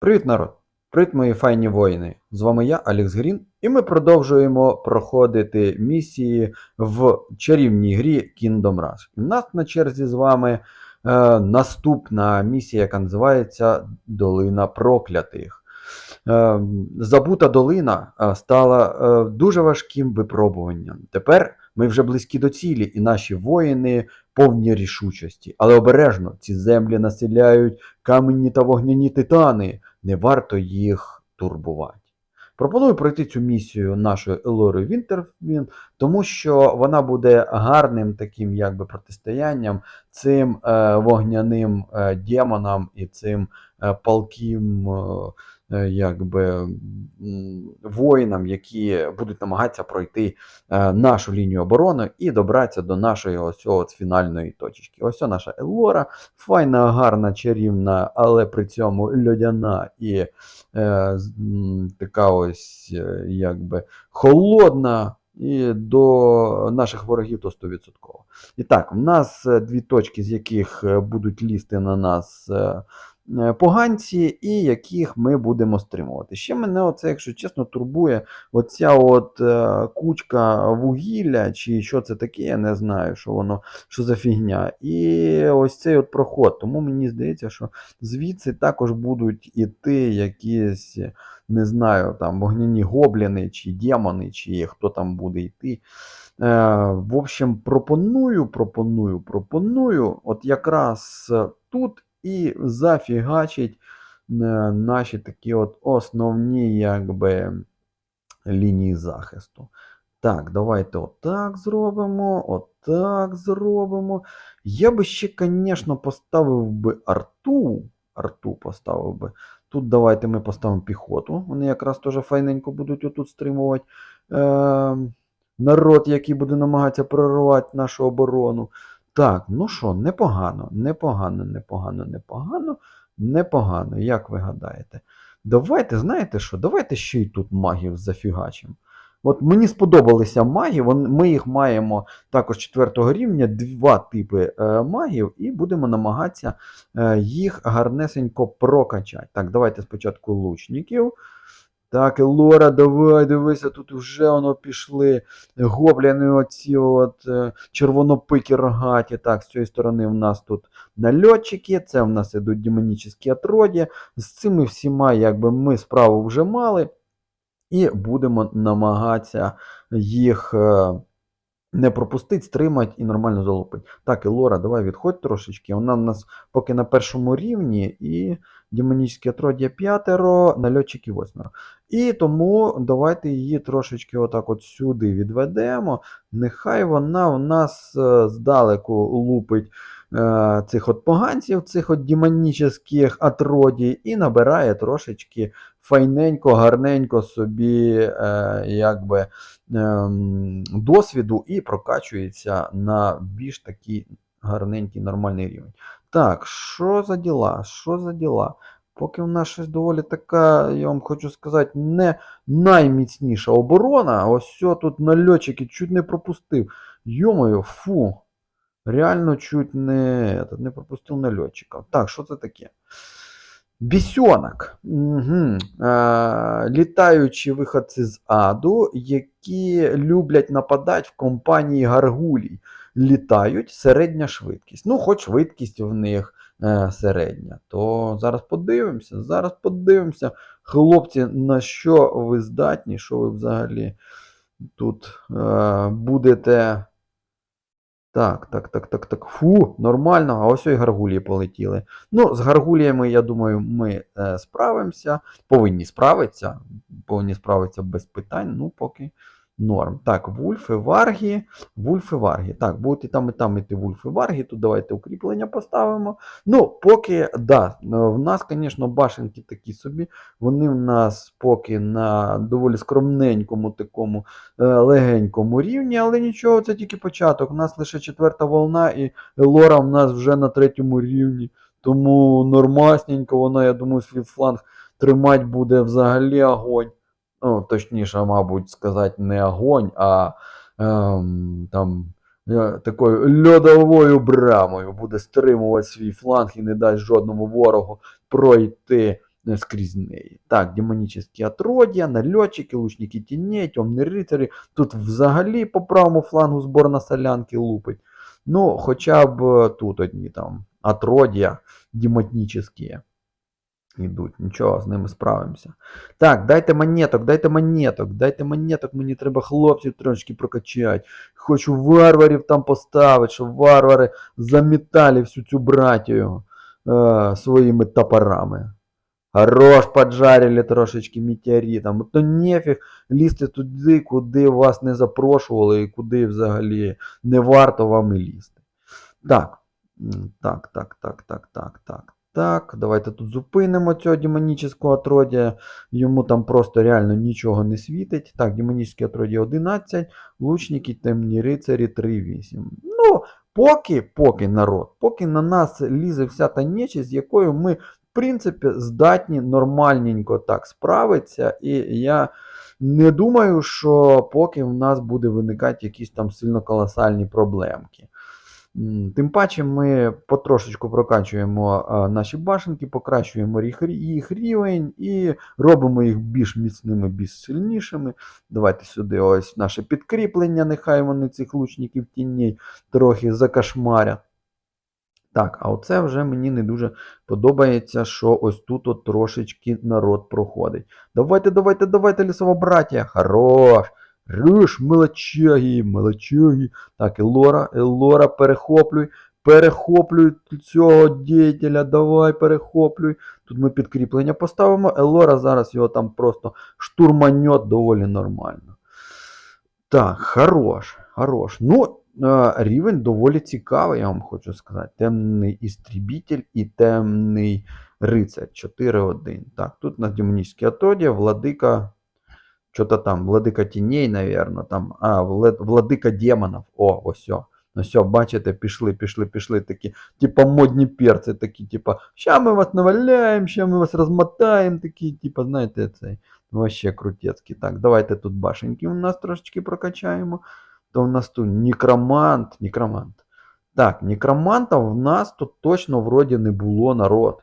Привіт, народ! Привіт, мої файні воїни! З вами я, Алекс Грін, і ми продовжуємо проходити місії в чарівній грі Kingdom Rush. І в нас на черзі з вами е, наступна місія, яка називається Долина Проклятих. Е, Забута долина е, стала е, дуже важким випробуванням. Тепер ми вже близькі до цілі, і наші воїни повні рішучості. Але обережно ці землі населяють каменні та вогняні титани, не варто їх турбувати. Пропоную пройти цю місію нашою Елорою Вінтерфін, тому що вона буде гарним таким якби протистоянням цим е, вогняним е, демонам і цим е, палким якби, воїнам, які будуть намагатися пройти е, нашу лінію оборони і добратися до нашої ось фінальної точки. Ось це наша Елора, файна, гарна, чарівна, але при цьому льодяна і е, така ось е, якби холодна. І до наших ворогів то 100%. І так, в нас е, дві точки, з яких е, будуть лізти на нас е, е, поганці, і яких ми будемо стримувати. Ще мене, оце, якщо чесно, турбує оця от е, кучка вугілля, чи що це таке, я не знаю, що воно, що за фігня. І ось цей от проход. Тому мені здається, що звідси також будуть іти якісь, не знаю, там вогняні гобліни, чи демони, чи хто там буде йти. Е, в общем, пропоную, пропоную, пропоную, от якраз е, тут і зафігачить е, наші такі от основні, якби, лінії захисту. Так, давайте отак зробимо, отак зробимо. Я би ще, звісно, поставив би арту. Арту поставив би. Тут давайте ми поставимо піхоту. Вони якраз теж файненько будуть отут стримувати е, народ, який буде намагатися прорвати нашу оборону. Так, ну що, непогано, непогано, непогано, непогано, непогано. Як ви гадаєте? Давайте, знаєте що? Давайте ще й тут магів зафігачимо. От мені сподобалися маги, ми їх маємо також четвертого рівня, два типи е, магів, і будемо намагатися е, їх гарнесенько прокачати. Так, давайте спочатку лучників. Так, Лора, давай, дивися, тут вже воно пішли гобліни, оці от червонопики червонопикі рогаті. Так, з цієї сторони в нас тут нальотчики, це в нас ідуть демонічні отродя. З цими всіма, якби ми справу вже мали. І будемо намагатися їх е, не пропустити, стримати і нормально залупити. Так, і Лора, давай відходь трошечки. Вона в нас поки на першому рівні, і демонічне отродя п'ятеро, нальотчики восьмеро. І тому давайте її трошечки отак от сюди відведемо. Нехай вона в нас е, здалеку лупить е, цих от поганців, цих от демонічних отродій, і набирає трошечки файненько, гарненько собі е, якби, ем, досвіду і прокачується на більш такий гарненький нормальний рівень. Так, що за діла? Що за діла? Поки в нас щось доволі така, я вам хочу сказати, не найміцніша оборона. Ось все тут нальотчики чуть не пропустив. Йомою, фу. Реально чуть не, не пропустив нальотчика. Так, що це таке? Бісьонок. Угу. Е, літаючі виходці з аду, які люблять нападати в компанії гаргулій. Літають середня швидкість. Ну, хоч швидкість в них е, середня. То зараз подивимося. Зараз подивимося, хлопці, на що ви здатні, що ви взагалі тут е, будете. Так, так, так, так, так. Фу, нормально. А ось і гаргулії полетіли. Ну, з гаргуліями, я думаю, ми е, справимося. Повинні справитися. Повинні справитися без питань. Ну, поки норм. Так, вульфи, варги, вульфи, варги. Так, будуть і там, і там іти вульфи, варги. Тут давайте укріплення поставимо. Ну, поки, да, е, в нас, звісно, башенки такі собі. Вони в нас поки на доволі скромненькому такому е, легенькому рівні, але нічого, це тільки початок. У нас лише четверта волна, і Лора в нас вже на третьому рівні. Тому нормасненько вона, я думаю, свій фланг тримати буде взагалі огонь. Ну, точніше, мабуть, сказати, не огонь, а ем, там е, такою льодовою брамою буде стримувати свій фланг і не дасть жодному ворогу пройти е, скрізь неї. Так, демонічні отродя, нальотчики, лучники тіней, темні рицарі. Тут взагалі по правому флангу зборна солянки лупить. Ну, хоча б е, тут одні там отродя демонічні йдуть. Нічого, з ними справимося. Так, дайте монеток, дайте монеток, дайте монеток, мені треба хлопців трошки прокачати. Хочу варварів там поставити, щоб варвари замітали всю цю братію е, своїми топорами. Хорош, поджарили трошечки метеоритом. То нефіг лізти туди, куди вас не запрошували і куди взагалі не варто вам і лізти. Так, так, так, так, так, так, так. Так, давайте тут зупинимо цього демонічного отродя. Йому там просто реально нічого не світить. Так, демонічне отродя 11, лучники темні рицарі 3-8. Ну, поки, поки народ, поки на нас лізе вся та нечість, з якою ми, в принципі, здатні нормальненько так справитися. І я не думаю, що поки в нас буде виникати якісь там сильно колосальні проблемки. Тим паче ми потрошечку прокачуємо наші башенки, покращуємо їх рівень і робимо їх більш міцними, більш сильнішими. Давайте сюди ось наше підкріплення, нехай вони цих лучників тіней трохи закашмарять. Так, а оце вже мені не дуже подобається, що ось тут от трошечки народ проходить. Давайте, давайте, давайте, лісова браття. Хорош! Руш, молочаги, молочаги. Так, Елора, Елора, перехоплюй, перехоплюй цього діятеля, давай, перехоплюй. Тут ми підкріплення поставимо. Елора зараз його там просто штурманьот доволі нормально. Так, хорош, хорош. Ну, е, рівень доволі цікавий, я вам хочу сказати. Темний істрібітель і темний рицар 4-1. Так, тут у нас демонічне отродя, владика. Что-то там, владика тіней, наверное, там, а, влад- владика демонів. О, о. Ну все, бачите, пішли, пішли, пішли такі, типа модні перці, такі, типа, ща ми вас наваляємо, ща ми вас розмотаємо, такі, типа, знаєте, цей. Вообще крутецькі. Так, давайте тут башеньки у нас трошечки прокачаємо. То у нас тут некромант, некромант. Так, некроманта в нас тут точно вроді не було народ.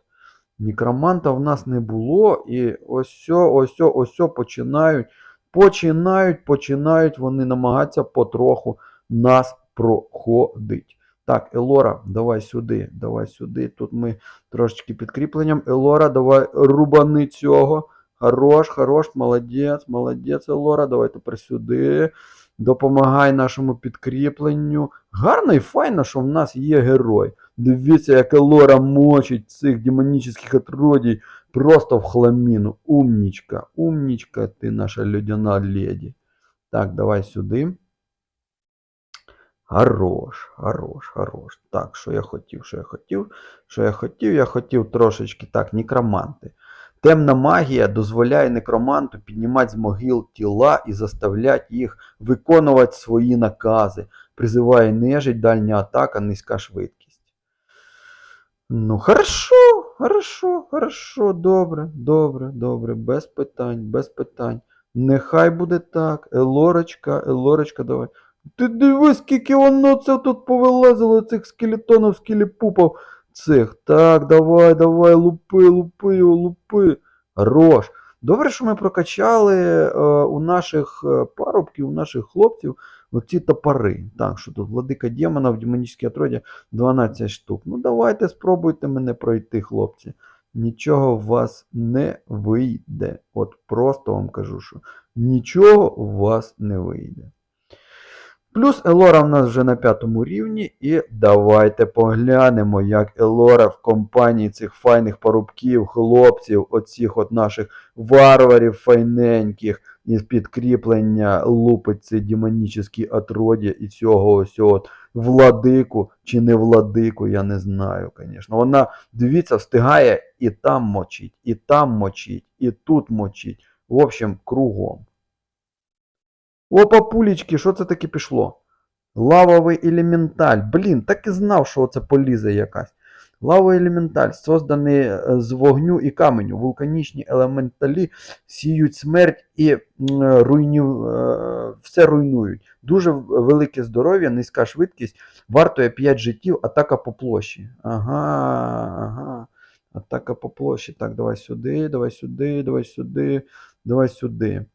Некроманта в нас не було, і ось ось ось починають, починають, починають вони намагатися потроху нас проходить. Так, Елора, давай сюди, давай сюди. Тут ми трошечки підкріпленням. Елора, давай рубани цього. Хорош, хорош, молодець, молодець, Елора. Давай тепер сюди. Допомагай нашому підкріпленню. Гарно і файно, що в нас є герой. Дивіться, як Елора мочить цих демонічних отродій просто в хламіну. Умнічка, умнічка, ти наша людяна леді. Так, давай сюди. Хорош, хорош, хорош. Так, що я хотів, що я хотів, що я хотів, я хотів трошечки так, некроманти. Темна магія дозволяє некроманту піднімати з могил тіла і заставляти їх виконувати свої накази. Призиває нежить, дальня атака, низька швидкість. Ну, хорошо, хорошо, хорошо, добре, добре, добре, без питань, без питань. Нехай буде так. Елорочка, Елорочка, давай. Ти дивись, скільки воно це тут повилазило, цих скелетонів, скелепупов цих. Так, давай, давай, лупи, лупи лупи. Хорош. Добре, що ми прокачали е, у наших е, парубків, у наших хлопців оці топори. Так, що тут владика демонів, демонічні отродя 12 штук. Ну, давайте спробуйте мене пройти, хлопці. Нічого у вас не вийде. От просто вам кажу, що нічого у вас не вийде. Плюс Елора в нас вже на п'ятому рівні, і давайте поглянемо, як Елора в компанії цих файних парубків, хлопців, оцих от наших варварів файненьких, із підкріплення лупить ці демонічні отродя і цього ось от владику чи не владику, я не знаю, звісно. Вона, дивіться, встигає і там мочить, і там мочить, і тут мочить. В общем, кругом. Опа, пулечки, що це таке пішло? Лавовий елементаль. Блін, так і знав, що це полізе якась. Лавовий елементаль, созданий е, з вогню і каменю. Вулканічні елементалі сіють смерть і м, руйнів, е, все руйнують. Дуже велике здоров'я, низька швидкість, вартує 5 життів, атака по площі. Ага, ага. Атака по площі. Так, давай сюди, давай сюди, давай сюди, давай сюди.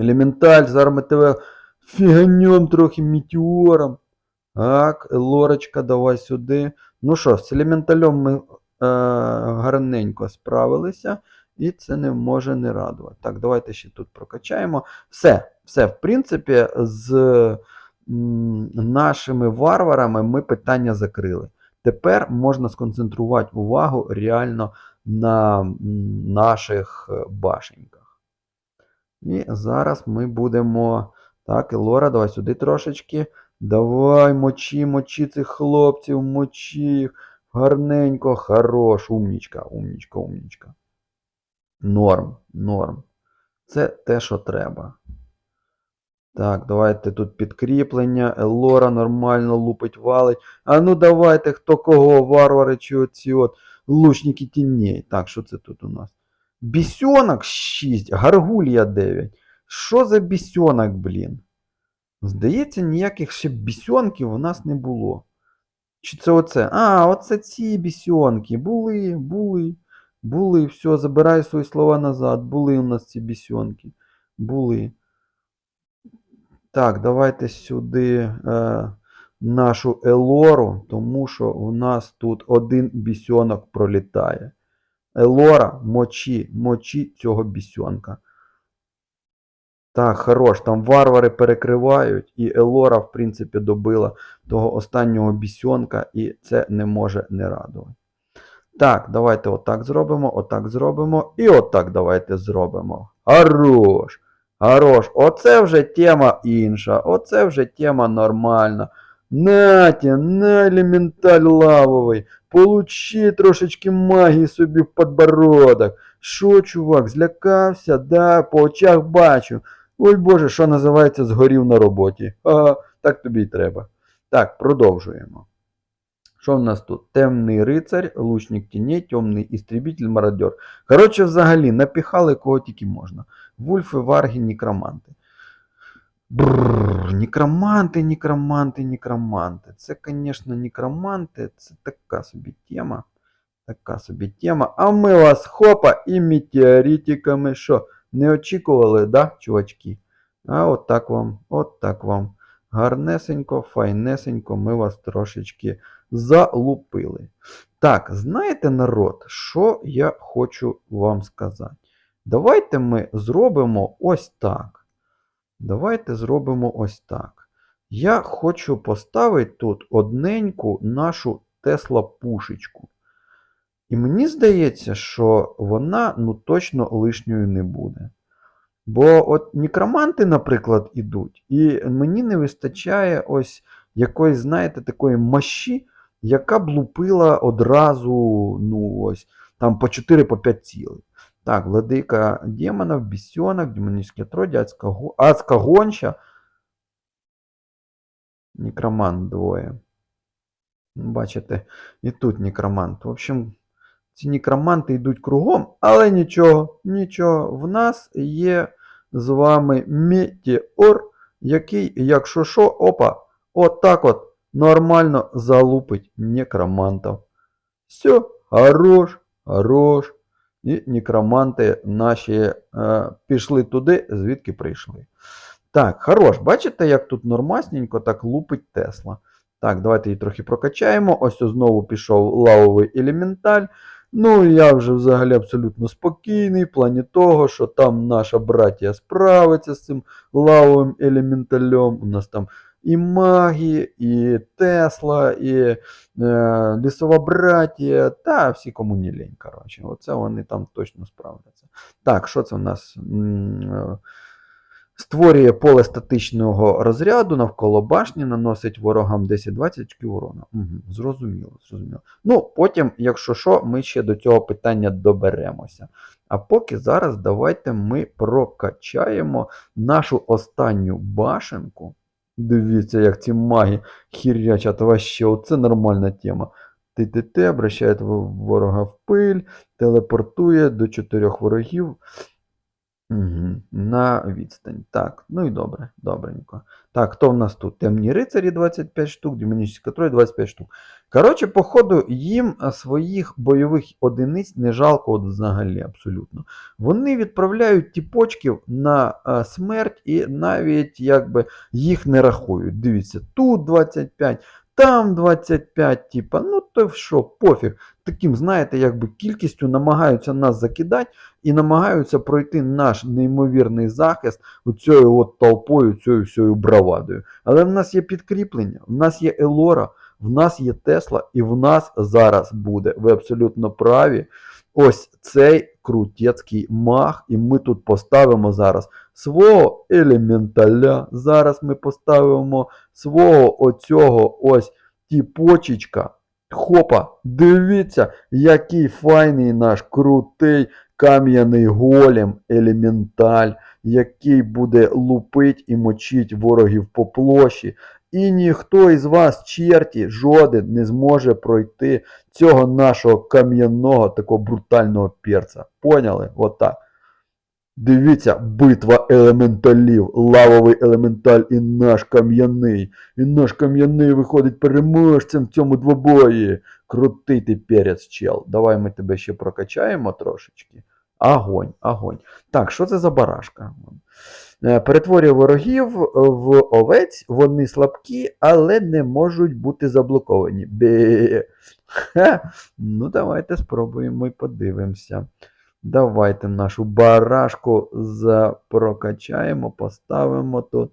Елементаль, зараз ми тебе фіганем трохи метеором. Так, Лорочка, давай сюди. Ну що, з елементалем ми е, гарненько справилися, і це не може не радувати. Так, давайте ще тут прокачаємо. Все, все, в принципі, з нашими варварами ми питання закрили. Тепер можна сконцентрувати увагу реально на наших е, башеньках. І зараз ми будемо. Так, Лора, давай сюди трошечки. Давай, мочи, мочи цих хлопців, мочи. Гарненько, хорош, умнічка, умнічка, умнічка. Норм, норм. Це те, що треба. Так, давайте тут підкріплення. Елора нормально лупить, валить. А ну давайте, хто кого, варвари чи оці от лучники тіней. Так, що це тут у нас? Бісьонок 6, гаргулья 9. Що за бісьонок, блін? Здається, ніяких ще бісьонків у нас не було. Чи це оце? А, оце ці бісьонки. Були, були, були. Все, забираю свої слова назад. Були у нас ці бісьонки. Були. Так, давайте сюди е, нашу Елору, тому що у нас тут один бісьонок пролітає. Елора, мочі, мочі цього бісьонка. Так, хорош, там варвари перекривають, і Елора, в принципі, добила того останнього бісьонка, і це не може не радувати. Так, давайте отак зробимо, отак зробимо, і отак давайте зробимо. Хорош! Хорош, оце вже тема інша, оце вже тема нормальна. Натя, на елементаль лавовий, получи трошечки магії собі в подбородок. Що, чувак, злякався? Да, по очах бачу. Ой Боже, що називається, згорів на роботі. Ага, так тобі й треба. Так, продовжуємо. Що в нас тут? Темний рицар, лучник тіней, темний істрібітель, мародер. Коротше, взагалі, напіхали кого тільки можна. Вульфи, варги, нікроманти. Бррр, нікроманти, нікроманти, нікроманти. Це, звісно, нікроманти, це така собі тема. Така собі тема. А ми вас хопа і метеоритиками. Що, не очікували, да, чувачки? А от так вам, от так вам. Гарнесенько, файнесенько, ми вас трошечки залупили. Так, знаєте, народ, що я хочу вам сказати? Давайте ми зробимо ось так. Давайте зробимо ось так. Я хочу поставити тут одненьку нашу Тесла пушечку. І мені здається, що вона ну, точно лишньою не буде. Бо от нікроманти, наприклад, ідуть, і мені не вистачає ось якоїсь, знаєте, такої мощі, яка б лупила одразу, ну ось, там по 4-5 цілей. Так, владика демонов, бісьонок, демонічне отродя, адська, го- адська гонча. Некромант двоє. Ну, Бачите, і тут некромант. В общем, ці некроманти йдуть кругом, але нічого, нічого. В нас є з вами метеор, який, якщо що, опа, отак от нормально залупить некромантів. Все, хорош, хорош. І некроманти наші е, пішли туди, звідки прийшли. Так, хорош. Бачите, як тут нормасненько так лупить Тесла. Так, давайте її трохи прокачаємо. Ось ось знову пішов лавовий елементаль. Ну, я вже взагалі абсолютно спокійний в плані того, що там наша братія справиться з цим лавовим елементалем. У нас там і магії, і Тесла, і е, лісова та всі кому не лінь, коротше. Оце вони там точно справляться. Так, що це у нас? Е, Створює поле статичного розряду навколо башні, наносить ворогам 10-20 очків урона. Угу, зрозуміло, зрозуміло. Ну, потім, якщо що, ми ще до цього питання доберемося. А поки зараз давайте ми прокачаємо нашу останню башенку. Дивіться, як ці маги хірячать ваще. оце нормальна тема. ТТТ обращає ворога в пиль, телепортує до чотирьох ворогів Угу. На відстань. Так, ну і добре, добренько. Так, хто в нас тут? Темні рицарі 25 штук, демонічна троє 25 штук. Коротше, походу, їм своїх бойових одиниць не жалко от взагалі абсолютно. Вони відправляють тіпочків на смерть і навіть якби їх не рахують. Дивіться, тут 25, там 25, типа, ну то що, пофіг. Таким, знаєте, якби кількістю намагаються нас закидати і намагаються пройти наш неймовірний захист цією от толпою, цією всією бравадою. Але в нас є підкріплення, в нас є Елора, в нас є Тесла, і в нас зараз буде. Ви абсолютно праві. Ось цей крутецький маг, і ми тут поставимо зараз свого елементаля. Зараз ми поставимо свого оцього ось тіпочечка. Хопа, дивіться, який файний наш крутий кам'яний голем, елементаль, який буде лупить і мочить ворогів по площі. І ніхто із вас, черті, жоден не зможе пройти цього нашого кам'яного такого брутального перця. Поняли? Отак. Дивіться, битва елементалів, лавовий елементаль і наш кам'яний. І наш кам'яний виходить переможцем в цьому двобої. Крутий ти перець, чел. Давай ми тебе ще прокачаємо трошечки. Агонь, агонь. Так, що це за барашка? Е, Перетворює ворогів в овець, вони слабкі, але не можуть бути заблоковані. Бі. Ха. Ну, давайте спробуємо і подивимося. Давайте нашу барашку запрокачаємо, поставимо тут.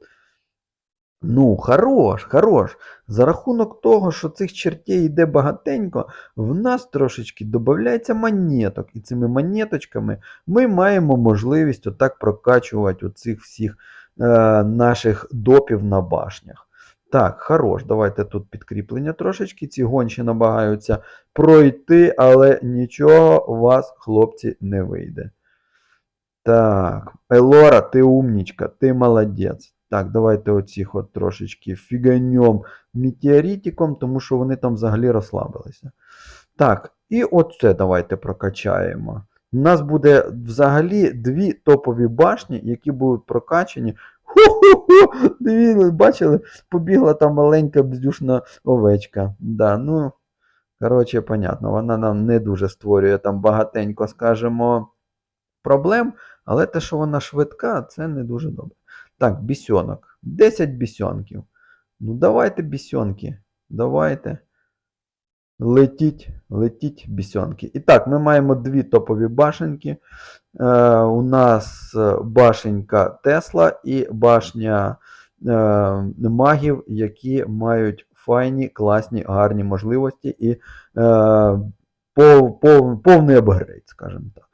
Ну, хорош, хорош. За рахунок того, що цих чертей йде багатенько, в нас трошечки додається монеток. І цими монеточками ми маємо можливість отак прокачувати оцих всіх е, наших допів на башнях. Так, хорош, давайте тут підкріплення трошечки. Ці гончі намагаються пройти, але нічого у вас, хлопці, не вийде. Так, Елора, ти умнічка, ти молодець. Так, давайте оцих от трошечки фіганьом метеоритиком, тому що вони там взагалі розслабилися. Так, і оце давайте прокачаємо. У нас буде взагалі дві топові башні, які будуть прокачані. Ху-ху-ху! Дивіться, бачили, побігла там маленька бздюшна овечка. Да, ну, коротше, понятно, вона нам не дуже створює там багатенько, скажімо, проблем, але те, що вона швидка, це не дуже добре. Так, бісьонок. 10 бісьонків. Ну, давайте бісьонки. Давайте. Летіть, летіть бісьонки. І так, ми маємо дві топові башенки. Е, у нас е, башенька Тесла і башня е, магів, які мають файні, класні, гарні можливості і е, пов, пов, повний апгрейд, скажімо так.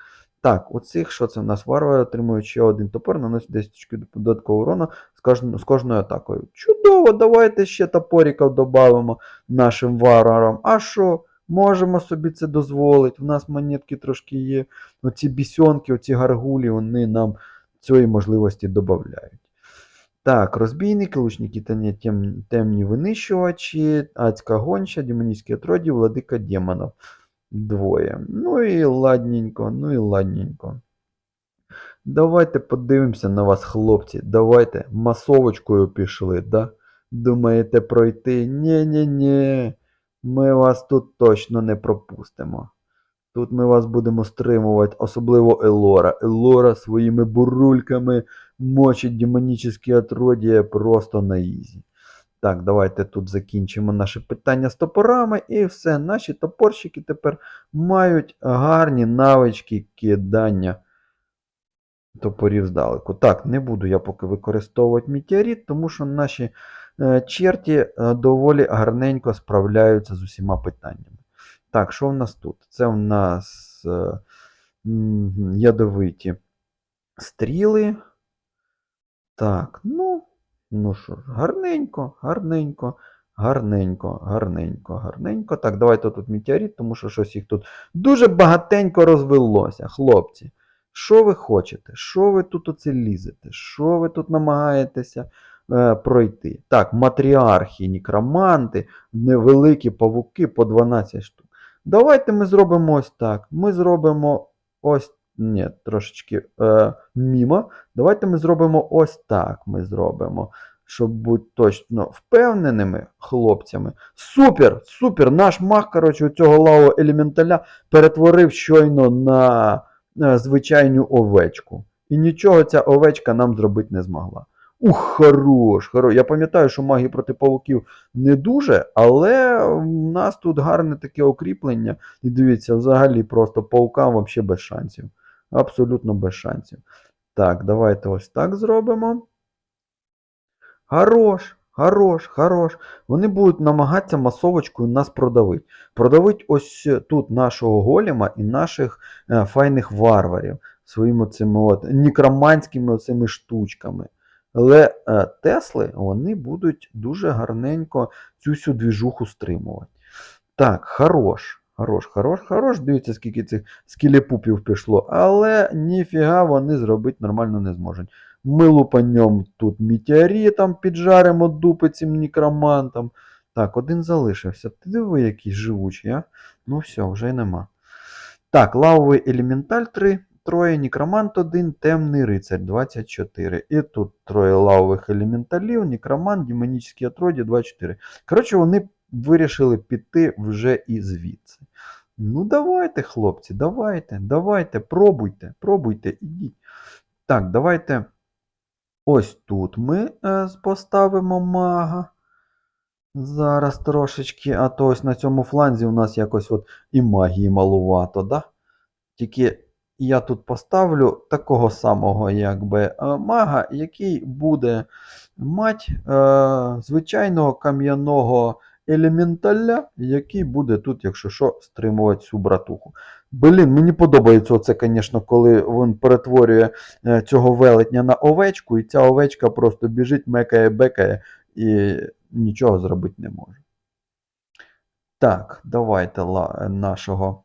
Так, оцих, що це в нас? Варвар отримує ще один топор, наносить 10 додаткового урону з, кожн, з кожною атакою. Чудово, давайте ще топориків додамо нашим варварам. А що? Можемо собі це дозволити. В нас монетки трошки є. Оці бісьонки, оці гаргулі, вони нам цієї можливості додають. Так, розбійники, лучники та тем, темні винищувачі, адська гонча, демонійські отроді, владика демонів. Двоє. Ну і ладненько, ну і ладненько. Давайте подивимося на вас, хлопці. Давайте масовочкою пішли, да? Думаєте пройти? Нє-нє-нє. Ми вас тут точно не пропустимо. Тут ми вас будемо стримувати, особливо Елора. Елора своїми бурульками мочить демонічні отродія просто на ізі. Так, давайте тут закінчимо наше питання з топорами, і все. Наші топорщики тепер мають гарні навички кидання топорів здалеку. Так, не буду я поки використовувати метеорит, тому що наші е, черті е, доволі гарненько справляються з усіма питаннями. Так, що в нас тут? Це в нас е, ядовиті стріли. Так, ну, ну що ж, гарненько, гарненько, гарненько, гарненько, гарненько. Так, давайте тут метеорит, тому що щось їх тут дуже багатенько розвелося, хлопці. Що ви хочете? Що ви тут оце лізете? Що ви тут намагаєтеся е, пройти? Так, матріархи, нікроманти, невеликі павуки по 12 штук. Давайте ми зробимо ось так. Ми зробимо ось Ні, трошечки е, мімо. Давайте ми зробимо ось так. Ми зробимо, щоб бути точно впевненими хлопцями. Супер! Супер! Наш мах, коротше, цього лаву елементаля перетворив щойно на е, звичайну овечку. І нічого ця овечка нам зробити не змогла. Ух, хорош, хорош. Я пам'ятаю, що магії проти павуків не дуже, але в нас тут гарне таке окріплення. І дивіться, взагалі просто паукам взагалі без шансів. Абсолютно без шансів. Так, давайте ось так зробимо. Хорош, хорош, хорош. Вони будуть намагатися масовочкою нас продавити. Продавить ось тут нашого голема і наших е, файних варварів своїми цими от нікроманськими оцими штучками. Але е, Тесли вони будуть дуже гарненько цю всю двіжуху стримувати. Так, хорош. Хорош, хорош, хорош. Дивіться, скільки цих скілепупів пішло. Але ніфіга вони зробити нормально не зможуть. Ми лупанем тут метеоритом, піджаримо дупи цим нікромантам. Так, один залишився. Ти диви, який живучий, а? Ну все, вже й нема. Так, лавовий елементаль 3, троє, нікромант 1, темний рицарь 24. І тут троє лавових елементалів, нікромант, демонічні отроді 24. Коротше, вони вирішили піти вже і звідси. Ну, давайте, хлопці, давайте, давайте, пробуйте, пробуйте, ідіть. Так, давайте. Ось тут ми е, поставимо мага. Зараз трошечки, а то ось на цьому фланзі у нас якось от і магії малувато, да? Тільки я тут поставлю такого самого якби е, мага, який буде мати е, звичайного кам'яного елементаля, який буде тут, якщо що, стримувати цю братуху. Блін, мені подобається оце, звісно, коли він перетворює е, цього велетня на овечку, і ця овечка просто біжить, мекає, бекає і нічого зробити не може. Так, давайте нашого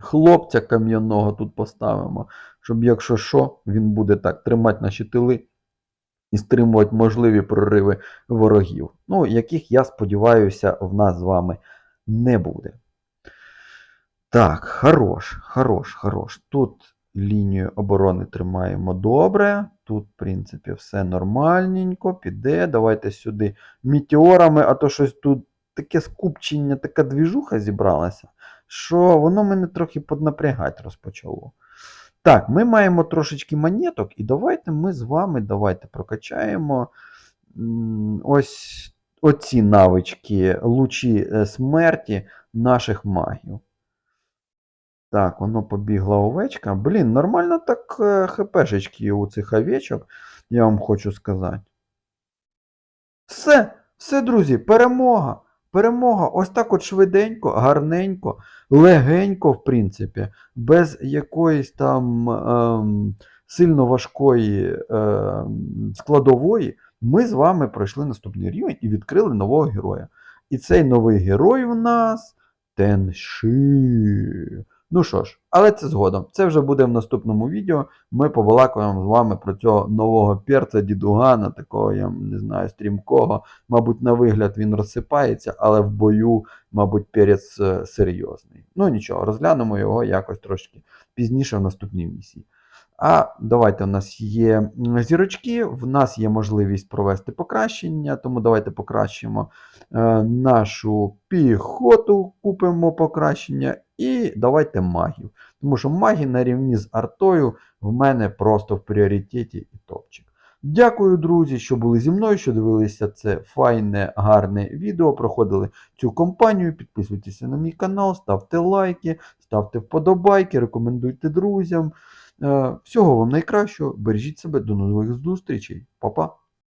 хлопця кам'яного тут поставимо, щоб, якщо що, він буде так тримати наші тили і стримувати можливі прориви ворогів. Ну, яких, я сподіваюся, в нас з вами не буде. Так, хорош, хорош, хорош. Тут лінію оборони тримаємо добре. Тут, в принципі, все нормальненько, піде. Давайте сюди метеорами, а то щось тут таке скупчення, така двіжуха зібралася, що воно мене трохи поднапрягати розпочало. Так, ми маємо трошечки монеток, і давайте ми з вами давайте прокачаємо ось оці навички лучі е, смерті наших магів. Так, воно побігла овечка. Блін, нормально так е, хпшечки у цих овечок, я вам хочу сказати. Все, все, друзі, перемога. Перемога. Ось так от швиденько, гарненько, легенько, в принципі, без якоїсь там ем, сильно важкої ем, складової. Ми з вами пройшли наступний рівень і відкрили нового героя. І цей новий герой в нас Тенши. Ну що ж, але це згодом. Це вже буде в наступному відео. Ми побалакаємо з вами про цього нового перця дідугана, такого, я не знаю, стрімкого. Мабуть, на вигляд він розсипається, але в бою, мабуть, перець е, серйозний. Ну нічого, розглянемо його якось трошки пізніше в наступній місії. А давайте у нас є зірочки, в нас є можливість провести покращення, тому давайте покращимо е, нашу піхоту, купимо покращення, і давайте магів. Тому що маги на рівні з артою в мене просто в пріоритеті і топчик. Дякую, друзі, що були зі мною, що дивилися це файне, гарне відео, проходили цю компанію. Підписуйтеся на мій канал, ставте лайки, ставте вподобайки, рекомендуйте друзям. Е, Всього вам найкращого, бережіть себе, до нових зустрічей. Па-па!